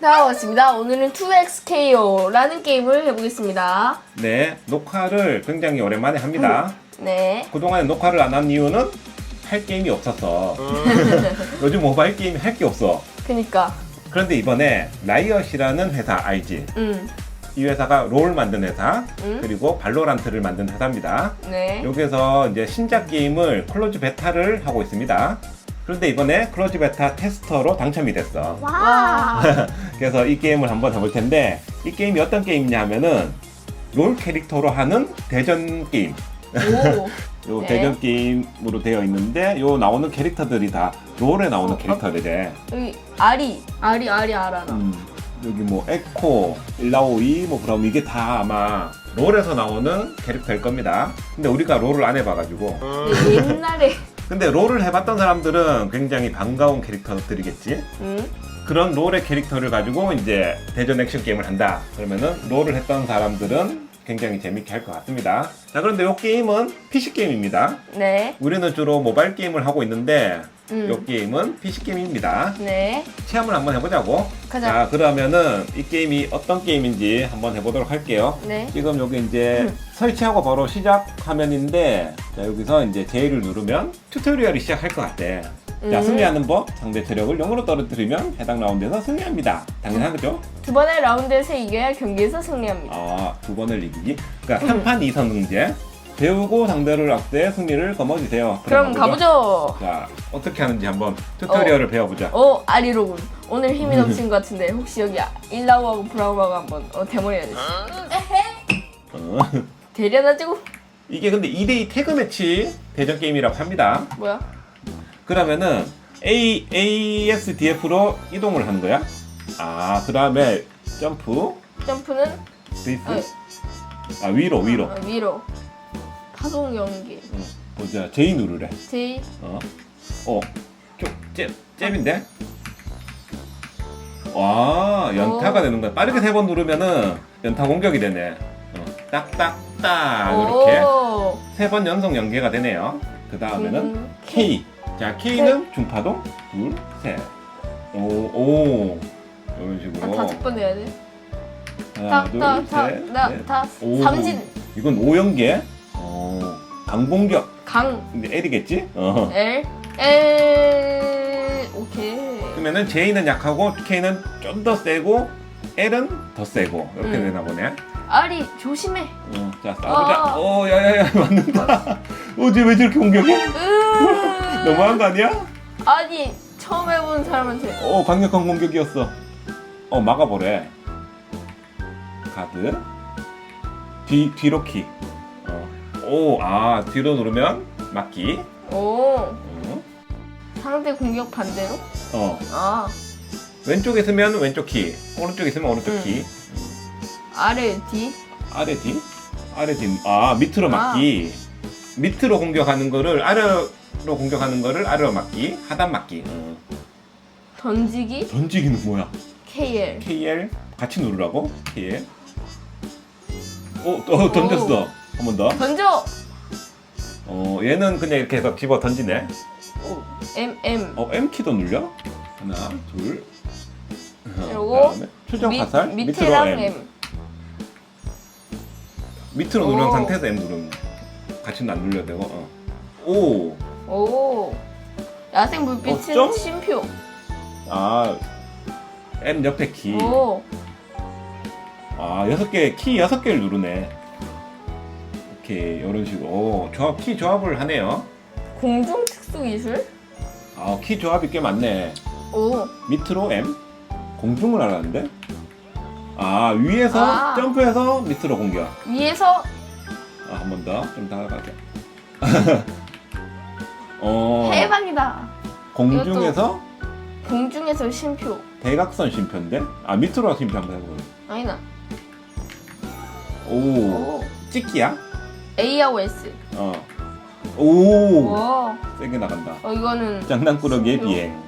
다 왔습니다. 오늘은 2XKO라는 게임을 해보겠습니다. 네, 녹화를 굉장히 오랜만에 합니다. 네. 그동안에 녹화를 안 한 이유는 할 게임이 없었어. 요즘 모바일 게임이 할게 없어. 그니까. 그런데 이번에 라이엇이라는 회사 알지? 음. 이 회사가 롤 만든 회사, 음. 그리고 발로란트를 만든 회사입니다. 네. 여기서 이제 신작 게임을 클로즈 베타를 하고 있습니다. 그런데 이번에 클로즈 베타 테스터로 당첨이 됐어. 와. 그래서 이 게임을 한번 해볼 텐데 이 게임이 어떤 게임이냐 하면은 롤 캐릭터로 하는 대전 게임. 오. 요 네. 대전 게임으로 되어 있는데 요 나오는 캐릭터들이 다 롤에 나오는 어, 캐릭터들이래. 여기 아리. 아리, 아리 알아. 나. 음, 여기 뭐 에코, 일라오이, 뭐 그럼 이게 다 아마 롤에서 나오는 캐릭터일 겁니다. 근데 우리가 롤을 안 해봐가지고. 네, 옛날에. 근데 롤을 해봤던 사람들은 굉장히 반가운 캐릭터들이겠지. 음. 그런 롤의 캐릭터를 가지고 이제 대전 액션 게임을 한다. 그러면은 롤을 했던 사람들은 굉장히 재밌게 할 것 같습니다. 자, 그런데 이 게임은 PC 게임입니다. 네. 우리는 주로 모바일 게임을 하고 있는데 음. 이 게임은 PC 게임입니다. 네. 체험을 한번 해보자고. 가자. 자, 그러면은 이 게임이 어떤 게임인지 한번 해보도록 할게요. 네. 지금 여기 이제 음. 설치하고 바로 시작 화면인데 자, 여기서 이제 J를 누르면 튜토리얼이 시작할 것 같대. 자, 음. 승리하는 법, 상대 체력을 0으로 떨어뜨리면 해당 라운드에서 승리합니다. 당연한 거죠? 두 번의 라운드에서 이겨야 경기에서 승리합니다. 아, 두 번을 이기기. 그러니까 음. 한판 2선승제. 배우고 상대를 악대 승리를 거머쥐세요. 그럼? 가보죠. 자, 어떻게 하는지 한번 튜토리얼을 배워보자. 어, 아리로군. 오늘 힘이 넘친 것 같은데 혹시 여기 일라우하고 브라우하고 한번 어, 대머리 해야 돼. 어. 대련하지고 이게 근데 2대2 태그 매치 대전 게임이라고 합니다. 뭐야? 그러면은 A, ASDF로 이동을 하는 거야. 아, 그 다음에 점프, 점프는 스위프, 어, 아, 위로, 위로. 어, 위로. 파동 연기. 어, 보자. J 누르래. J 어, 어, 좀 잽, 잽인데? 와, 연타가 오. 되는 거야. 빠르게 세 번 누르면은 연타 공격이 되네. 어, 딱 딱 딱 이렇게 오. 세 번 연속 연계가 되네요. 그 다음에는 음, K. 자, K는 중파동 둘, 셋. 오, 오. 이런 식으로. 아, 다섯 번 해야 돼. 하나, 둘, 셋, 넷. 다. 오. 삼진 이건 5연계. 어, 강공격. 강 근데 L이겠지? 어. L L 오케이. 그러면은 J는 약하고 K는 좀 더 세고 L은 더 세고 이렇게 음. 되나 보네. 아리 조심해. 어, 자 싸우자. 아. 오, 야야야 맞는다. 어, 쟤왜 저렇게 공격해? 으. 너무한 거 아니야? 아니 처음 해본 사람한테 어, 강력한 공격이었어. 어, 막아보래. 카드. 뒤 뒤로 키. 어. 오, 아 뒤로 누르면 막기. 오 어. 상대 공격 반대로? 어. 아 왼쪽에 있으면 왼쪽 키, 오른쪽에 있으면 오른쪽 음. 키. 아래 D 아래 뒤? 아래 뒤. 아, 밑으로 막기. 밑으로 공격하는 거를 아래로 공격하는 거를 아래로 막기. 하단 막기. 어. 던지기 던지기는 뭐야? KL KL 같이 누르라고? KL. 어, 또 던졌어. 한 번 더. 던져 어, 얘는 그냥 이렇게 해서 집어 던지네. 오 M M 어, M 키도 눌려? 하나, 둘. 어, 그리고 그다음에 밑- 화살 밑으로 밑에랑 M. M 밑으로 누른 오. 상태에서 M 누르면 같이는 안 눌려도 되고. 어. 오. 오 야생 불빛은 어쩜? 심표 아 M 옆에 키. 오 아 여섯 개 키 여섯 개를 누르네. 이렇게 이런 식으로. 오, 조합 키 조합을 하네요. 공중 특수 기술 아 키 조합이 꽤 많네. 오 밑으로 M 공중을 알았는데. 아 위에서 아. 점프해서 밑으로 공격. 위에서 아 한 번 더 좀 다가가자. 어 해방이다 공중에서 공중에서 심표 대각선 심표인데 아 밑으로 심표 한번 해보자. 아니나 오오 찍기야? A하고 S 어. 오 와 세게 나간다. 어 이거는 장난꾸러기의 심표. 비행.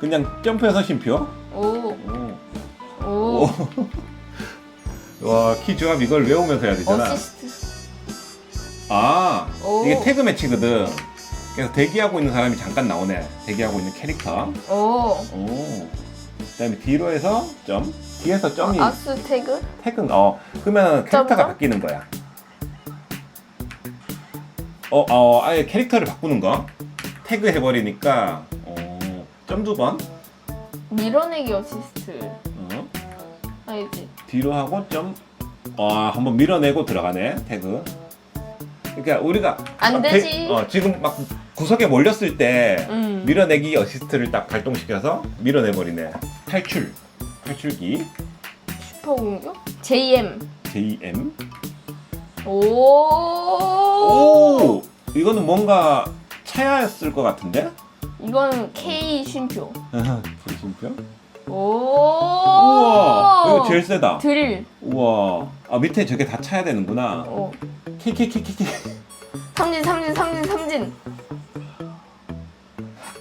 그냥 점프해서 심표. 오. 오. 와, 키 조합 이걸 외우면서 해야 되잖아. 어시스트. 아, 오. 이게 태그 매치거든. 그래서 대기하고 있는 사람이 잠깐 나오네. 대기하고 있는 캐릭터. 오. 오. 그다음에 뒤로 해서 점. 뒤에서 점이 어, 악수 태그? 태근 어 그러면 캐릭터가 점점? 바뀌는 거야. 어, 어 아예 캐릭터를 바꾸는 거 태그 해버리니까 어, 점 두 번. 밀어내기 어시스트 어, 아니지 뒤로 하고 점. 와 한번 밀어내고 들어가네 태그. 그러니까 우리가 안막 되지. 배- 어, 지금 막 구석에 몰렸을 때 음. 밀어내기 어시스트를 딱 발동시켜서 밀어내버리네. 탈출. 탈출기. 슈퍼 공격? JM JM. 오, 오! 이거는 뭔가 차야였을 것 같은데? 이건 K 쉼표 진표? 오 우와! 이거 제일 세다. 드릴 우와. 아, 밑에 저게 다 차야 되는구나. 어. 키키키키키. 삼진 삼진 삼진 삼진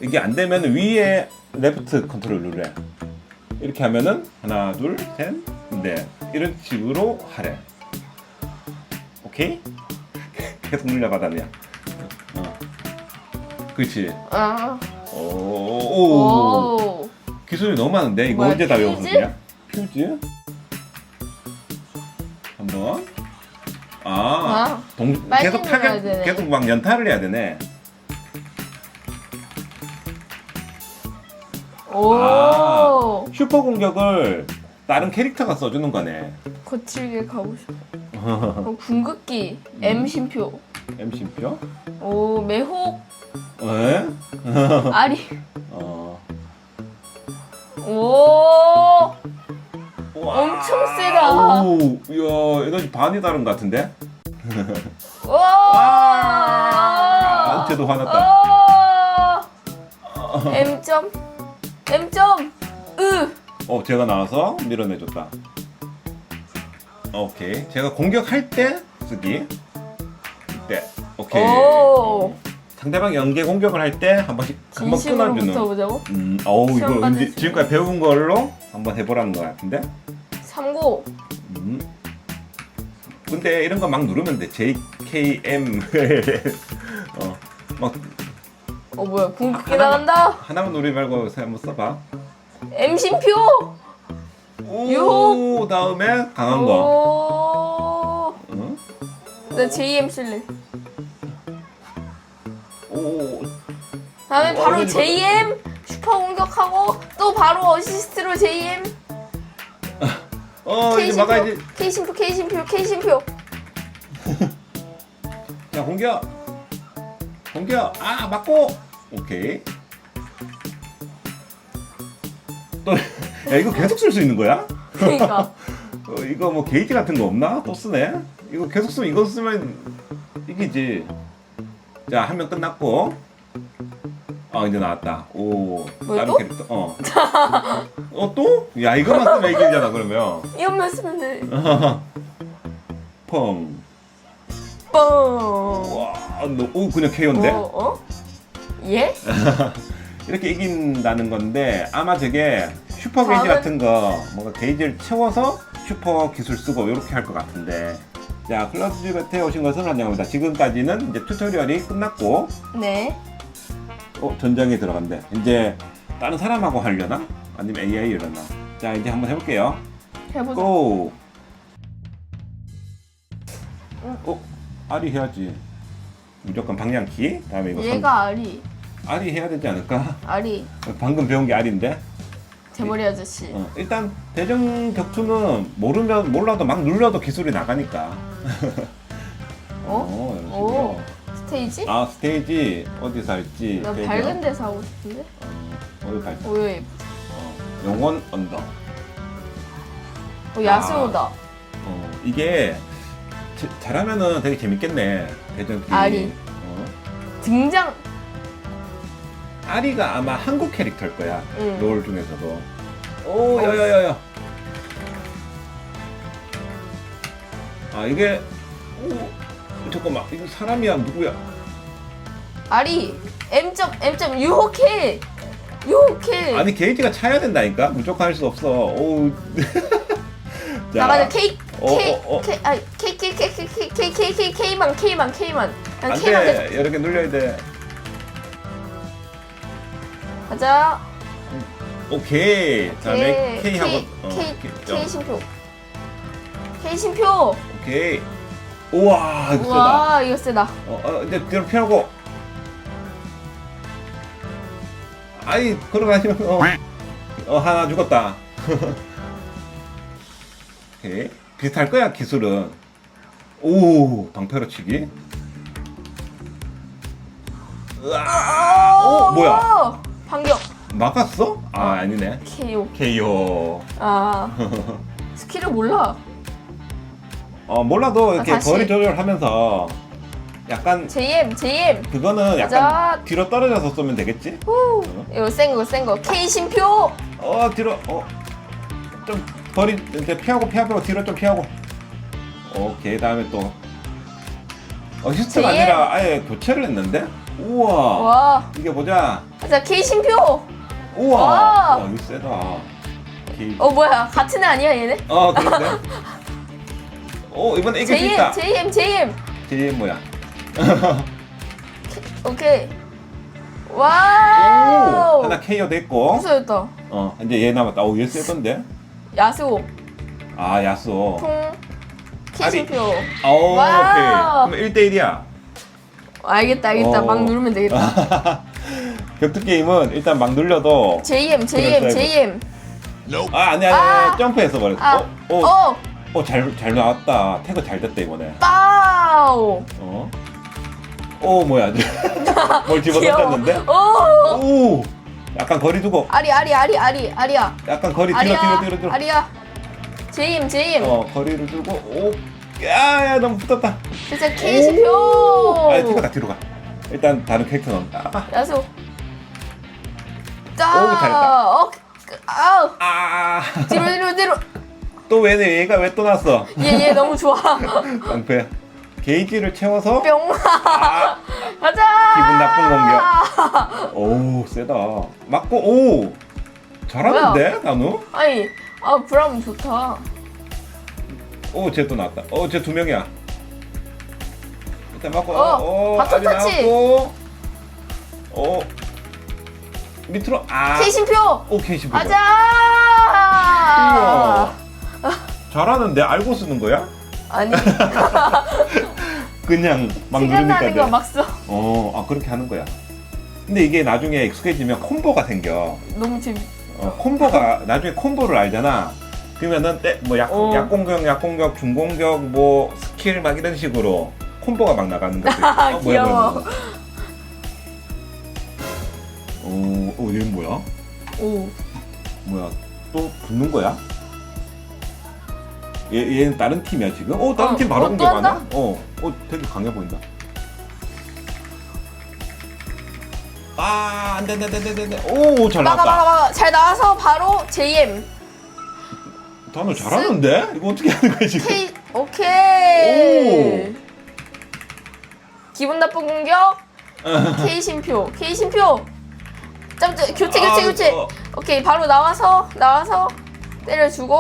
이게 안 되면 위에 레프트 컨트롤 누르래. 이렇게 하면은 하나, 둘, 셋, 넷. 이런 식으로 하래. 오케이? 계속 눌려받았냐. 어. 그렇지. 아. 오, 오. 오. 기술이 너무 많은데 이거 뭐야, 언제 다 퓨즈? 외웠느냐? 퓨즈? 한번 아, 아, 동, 빨리 계속 눌러야 타격 되네. 계속 막 연타를 해야 되네. 오. 아. 슈퍼 공격을 다른 캐릭터가 써주는 거네. 거칠게 가고 싶어. 어, 궁극기 M 쉼표. MC표? 오 매혹 에? 아리. 어. 오. 우와. 엄청 세다. 오, 이야, 에너지 반이 다른 것 같은데? 와. 아, 쟤도 화났다. 아. M 점 M 점 으. 어, 제가 나와서 밀어내줬다. 오케이. 제가 공격할 때 쓰기. 이때. 오케이. 오. 상대방 연계 공격을 할 때 한 번씩 한번 진심으로 끊어주는. 붙어보자고. 음, 어우 시험 이거 받을 수 지금까지 배운 걸로 한번 해보라는 것 같은데. 삼고. 음. 근데 이런 거 막 누르면 돼. J K M. 어, 막 어 뭐야 궁극기 하나만- 나간다. 하나만 누르지 말고 한번 써봐. M 쉼표. 오, 다음에 강한 거. 오. 응? 나 JM 쓸래. 오, 다음에 어, 바로 JM 슈퍼 공격하고 또 바로 어시스트로 JM 어 이제 심표 막아야지. K 심표 K 심표 K 심표. 자 공격. 공격. 아 맞고. 오케이. 또야 이거 계속 쓸 수 있는 거야? 그러니까. 어, 이거 뭐 게이지 같은 거 없나? 또 쓰네? 이거 계속 쓰면 이거 쓰면 이기지 자 한 명 끝났고 아 이제 나왔다 오 다른 또? 캐릭터 어. 어 또? 야 이거만 쓰면 이기잖아 그러면 이것만 쓰면 돼. 펑 뻥. 와, 너, 오 그냥 KO인데? 어? 어? 예? 이렇게 이긴다는 건데 아마 저게 슈퍼 게이지 다음은- 같은 거 뭔가 게이지를 채워서 슈퍼 기술 쓰고 이렇게 할 것 같은데 자 클라스 집에 오신 것을 환영합니다 지금까지는 이제 튜토리얼이 끝났고 네. 어 전장에 들어간대 이제 다른 사람하고 하려나? 아니면 AI 이러나 자 이제 한번 해볼게요 해보자. 고! 어? 아리 해야지 무조건 방향키 다음에 이거 얘가 아리. 선- 아리 해야 되지 않을까? 아리. 방금 배운 게 아리인데 대머리 아저씨. 어, 일단 대전 격투는 모르면 몰라도 막 눌러도 기술이 나가니까. 어? 이런 오. 식으로. 스테이지? 아 스테이지 어디서 할지. 나 스테이지 밝은 데서 하고 싶은데. 어, 어디 갈지. 어, 영원 언더. 어, 야스오다. 어, 이게 제- 잘하면은 되게 재밌겠네. 대전 기. 아리. 어. 등장. 아리가 아마 한국 캐릭터일 거야. 응. 롤 중에서도. 오 야야야야. 아 이게 오 잠깐만 이거 사람이야 누구야? 아리. M 점 M 점 유혹해. 유혹해. 아니 게이지가 차야 된다니까 무조건 할 수 없어. 오. 자, 나가자 K 어, K 어, 어. K 아니 K K K K K K K K K만 K만 K만 그냥 안 K만 돼. 계속 여러 개 눌려야 돼. 가자 오케이. 다음에 K 하고 어, K K, K 어, 심표. K 심표. 오케이. 우와 이거 세다. 와 이거 세다. 어, 어 이제 뒤로 피하고. 아이 걸어가시면 어, 어 하나 죽었다. 오케이 비슷할 거야 기술은. 오 방패로 치기. 으아. 오 뭐야? 어, 반격. 막았어? 아 아니네. KO. KO. 아 스킬을 몰라. 어 몰라도 이렇게 아, 다시. 거리 조절하면서 약간 JM JM. 그거는 약간 가자. 뒤로 떨어져서 쏘면 되겠지? 후. 이거 센 거 센 거. K 심표. 어 뒤로 어좀 거리 이제 피하고 피하고 뒤로 좀 피하고 오케이 다음에 또 어, 히스트가 제일- 아니라 아예 교체를 했는데 우와 와. 이게 보자 자 K 심표. 우와 와. 와 이거 세다 오케이. 어 뭐야 같은 애 아니야 얘네? 어 그런데 오 이번에 이길 수 있다 JM JM JM. 제 뭐야 오케이. 오 와우. 하나 KO 됐고 무서웠다. 어 이제 얘 남았다 오 얘 세던데 야수 아 야수 통 아니. 심표. 오 와우. 오케이 그럼 1대 1이야 알겠다 알겠다 어. 막 누르면 되겠다. 격투 게임은 일단 막 눌려도 JM JM JM. 아 아니 아니 아. 점프해서 버렸어. 아. 어, 어, 어. 어, 잘, 잘 나왔다. 태그 잘 됐다 이번에. 빠우. 어? 오 뭐야? 뭘. 집어던졌는데? 오. 오, 약간 거리 두고, 아리 아리 아리 아리 아리야. 약간 거리 뒤로 아리야. 뒤로 뒤로 뒤로. 아리야. JM JM. 어 거리를 두고, 오, 야 야 너무 붙었다. 진짜 심표. 아 뒤로 가 뒤로 가. 일단 다른 캐릭터 넣다 아, 야수. 짜. 오, 잘했다. 어. 그, 아우. 아, 뒤로 뒤로 뒤로. 또 왜네 얘가 왜 또 났어? 얘얘 너무 좋아. 깡패. 게이지를 채워서 뿅. 아, 가자. 기분 나쁜 공격. 오 세다. 맞고 오 잘하는데 나누? 아니, 아 브라운 좋다. 오, 쟤 또 나왔다. 어, 쟤두 명이야. 일단 맞고, 어, 어, 바톤 아직 터치. 나왔고, 어, 밑으로, 아, 심표. 오 케이, 신부. 가자. 우와. 잘하는데 알고 쓰는 거야? 아니, 그냥 막 누르니까. 거 막 써. 어, 아 그렇게 하는 거야. 근데 이게 나중에 익숙해지면 콤보가 생겨. 너무 재밌. 어, 콤보가 나중에 콤보를 알잖아. 그러면은 때, 뭐 약, 어. 약공격, 약공격, 중공격, 뭐 스킬 막 이런 식으로 콤보가 막 나가는 거지. 어, 귀여워. 오, 어, 얘는 뭐야? 오, 뭐야? 또 붙는 거야? 얘, 얘는 다른 팀이야 지금? 어, 다른 어, 팀 바로 어, 또 공격하네? 한다? 어, 어, 되게 강해 보인다. 아, 안 돼, 안 돼, 안 돼, 안 돼, 안 돼. 오, 잘 막아 막아 나왔다. 막아. 잘 나와서 바로 JM. 단어 잘하는데? 이거 어떻게 하는 거야 지금? K 오케이. 오. 기분 나쁜 공격. K 심표. K 심표. 짬짜 교체 교체 아, 교체. 어. 오케이 바로 나와서 나와서 때려주고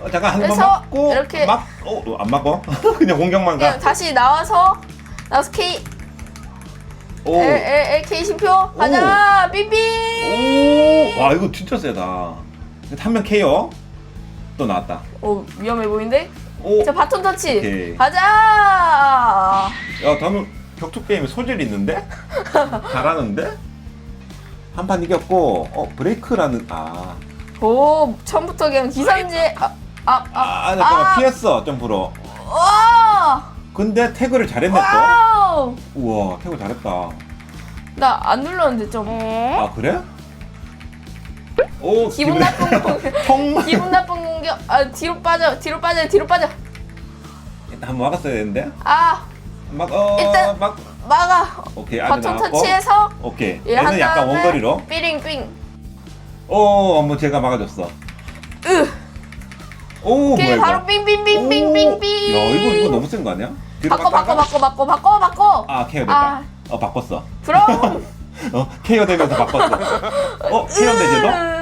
어, 잠깐 한 번 그래서 맞고 이렇게- 막, 어, 어, 안 맞고? 그냥 공격만 그냥 가. 다시 나와서 나와서 K 오, L L L K 심표 가자 삐삐. 오, 와 이거 진짜 세다. 한 명 KO 또 나왔다. 오 위험해 보이는데? 오, 자 바톤 터치 오케이. 가자. 야, 다음은 격투 게임 소질 있는데? 잘하는데? 한 판 이겼고, 어 브레이크라는 아, 오 처음부터 그냥 기선제 아아아 아, 아 잠깐만 피했어 점프로. 와 근데 태그를 잘했네 와우 또. 우와, 태그 잘했다. 나 안 눌렀는데 좀 아 그래? 오, 기분 나쁜 통. 기분 나쁜 공격 아 뒤로 빠져 뒤로 빠져 뒤로 빠져 한번 막았어야 되는데. 아 막, 어, 일단- 막. 막아 오케이, 바톤 나왔고. 터치해서 오케이. 얘 얘는 한 약간 다음에 원거리로. 삐링삥 오, 한번 제가 막아줬어. 으 오, 뭐야 이거? 바로 삥삥삥삥삥삥 야, 이거 이거 너무 센 거 아니야? 뒤로 바꿔 바꿔 바꿔 바꿔 바꿔 바꿔 아, 케어 됐다. 아. 어, 바꿨어. 그럼 어, 케어 되면서 바꿨어. 어, 케어 되지도?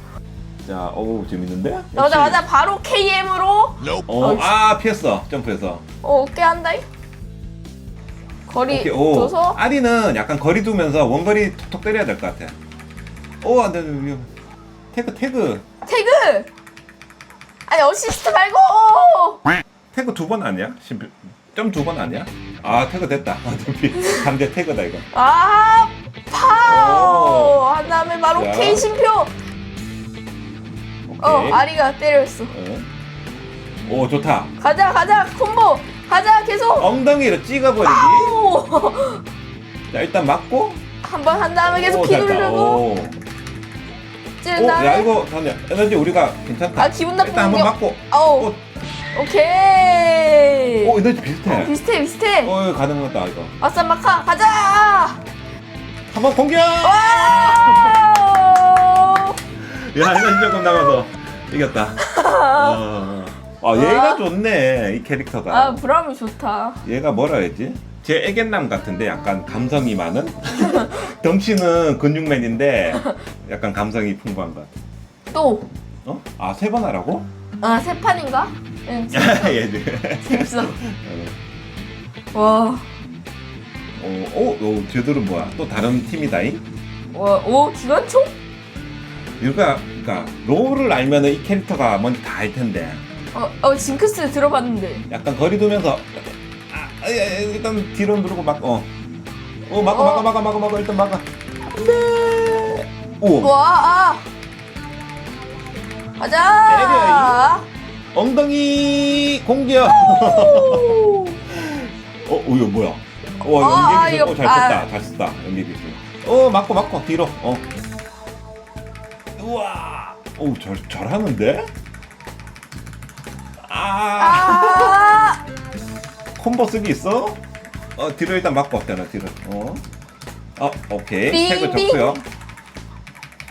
자, 오 재밌는데? 맞아 맞아 바로 KM으로 어, 아 피했어. 점프해서. 어 어깨 한다. 거리 오케이, 오. 둬서 아리는 약간 거리 두면서 원거리 톡톡 때려야 될 것 같아. 오, 안 돼, 위험. 태그, 태그. 태그. 아니 어시스트 말고. 태그 두 번 아니야? 점 두 번 아니야? 아, 태그 됐다. 어차피 반대 태그다, 이거. 아 파워 한 다음에 바로 자. K 심표. 어 오케이. 아리가 때렸어. 어. 오, 좋다. 가자 가자 콤보 가자 계속. 엉덩이로 찍어버리기. 오. 자, 일단 맞고. 한 번 한 다음에 계속 오, 키 됐다. 누르고 오. 찌른 오, 야, 다음에 이거, 잠깐만. 에너지 우리가 괜찮다. 아, 기분 나쁜 일단 한번 공격. 맞고. 아우 오, 오케이. 오, 에너지 비슷해. 어, 비슷해 비슷해. 어, 이거 가능하다, 이거. 아싸 마카 가자. 한번 공격! 와. 야, 에너지 조금 남아서 이겼다. 어. 아, 얘가 좋네, 이 캐릭터가. 아 브라움이 좋다. 얘가 뭐라 해야지? 제 애견남 같은데 약간 감성이 많은? 덩치는 근육맨인데 약간 감성이 풍부한 것 같아. 또. 어? 아, 세 번 하라고? 아, 세 판인가? 응, 얘들. 재밌어. 어, 와. 어, 어, 어, 쟤들은 뭐야? 또 다른 팀이다잉? 와, 오, 기관총? 얘가, 그니까, 롤을 알면은 이 캐릭터가 뭔지 다 알 텐데. 어, 어, 징크스 들어봤는데. 약간 거리 두면서, 아, 아, 야, 야, 일단 뒤로 누르고 막, 어. 어, 막아, 어. 막아, 막아, 막아, 막아, 일단 막아. 안 돼! 오, 와, 아. 가자. 엉덩이 공격! 오. 어, 어, 이거 뭐야? 와, 아, 연기 기술, 이거- 어, 잘 아. 썼다, 잘 썼다, 연기 기술. 어, 맞고, 맞고, 뒤로, 어. 우와, 오, 잘, 잘하는데? 아, 아. 콤보 쓰기 있어? 어, 뒤로 일단 맞고, 되나, 뒤로. 어. 어, 오케이. 삐, 태그 삐. 좋고요.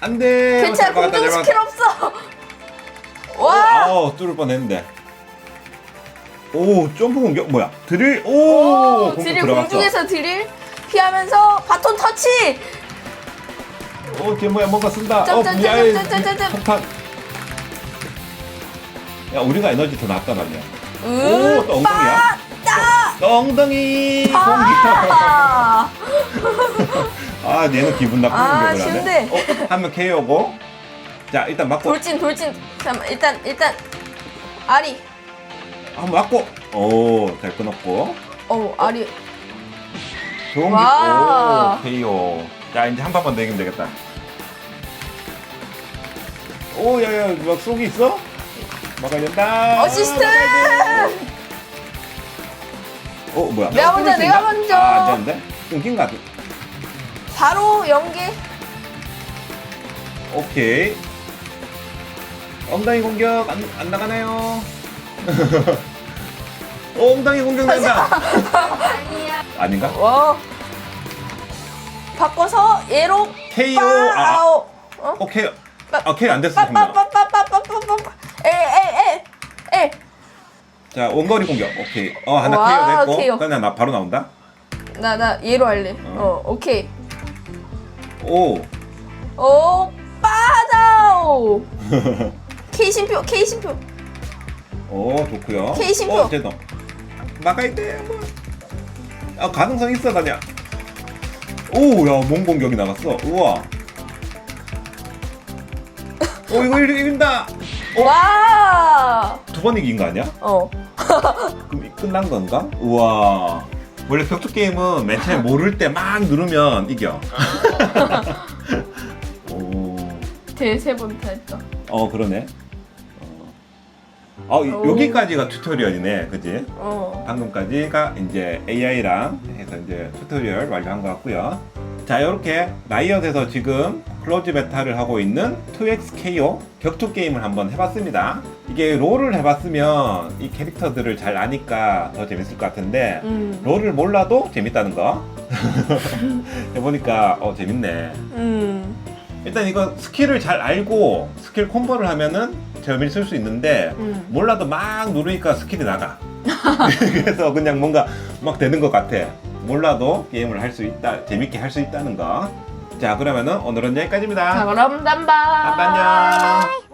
안 돼. 괜찮아, 잘 스킬. 없어. 와. 어, 뚫을 뻔했는데. 오, 점프 공격 뭐야? 드릴. 오, 오, 공격 드릴 들어갔어. 공중에서 드릴 피하면서 바톤 터치. 어, 걔 뭐야? 뭔가 쓴다. 점, 어, 미아의 점. 폭탄. 야, 우리가 에너지 더 낫다라며. 으, 오, 또 엉덩이야? 따. 또 엉덩이 공격. 아. 아, 얘는 기분 나쁜 아, 공격을 하네. 어, 한명 KO고. 자, 일단 맞고. 돌진, 돌진. 잠깐, 일단, 일단. 아리. 한번 맞고. 오, 잘 끊었고. 어, 아리. 좋은 와. 기. 오, KO. 자, 이제 한 판만 더 이기면 되겠다. 오, 야, 야, 막 속이 있어? 막아야 된다. 어시스트! 막아야 돼. 어, 뭐야? 내가 먼저, 끊을 수 내가? 먼저. 아, 안 되는데? 끊긴 것 같아. 바로 연계. 오케이. 엉덩이 공격 안, 안 나가나요? 어, 엉덩이 공격 된다. 아닌가? 와. 바꿔서 얘로 KO. 아, 빠아오. 어? 오케이. 아, KO 안 됐어. 잠깐만. 빠빠빠빠빠빠빠빠. 에에에 에. 자, 원거리 공격. 오케이. 어, 하나 와, KO 됐고. 그냥 나 바로 나온다. 나나 얘로 할래. 어, 오케이. 오. 오 빠다오. K 심표 K 심표. 오, 좋고요. K 심표. 어, 제동. 막아야 돼. 뭐. 아, 가능성 있어, 다냐. 오, 야, 몸 공격이 나갔어. 우와. 오, 이거 일- 이긴다. 와. 두 번 이긴 거 아니야? 어. 그럼 이- 끝난 건가? 우와. 원래 격투 게임은 맨 처음에 모를 때 막 누르면 이겨. 오. 대세 번다 했다. 어 그러네. 어, 어 이- 오. 여기까지가 튜토리얼이네, 그지? 어. 방금까지가 이제 AI랑 해서 이제 튜토리얼 완료한 것 같고요. 자, 이렇게 라이엇에서 지금 클로즈 베타를 하고 있는 2XKO 격투 게임을 한번 해봤습니다. 이게 롤을 해봤으면 이 캐릭터들을 잘 아니까 더 재밌을 것 같은데 음. 롤을 몰라도 재밌다는 거 해보니까 어 재밌네. 음. 일단 이거 스킬을 잘 알고 스킬 콤보를 하면은 재밌을 수 있는데 음. 몰라도 막 누르니까 스킬이 나가. 그래서 그냥 뭔가 막 되는 것 같아. 몰라도 게임을 할 수 있다, 재밌게 할 수 있다는 거. 자, 그러면은 오늘은 여기까지입니다. 자 그럼 땀바. 안녕.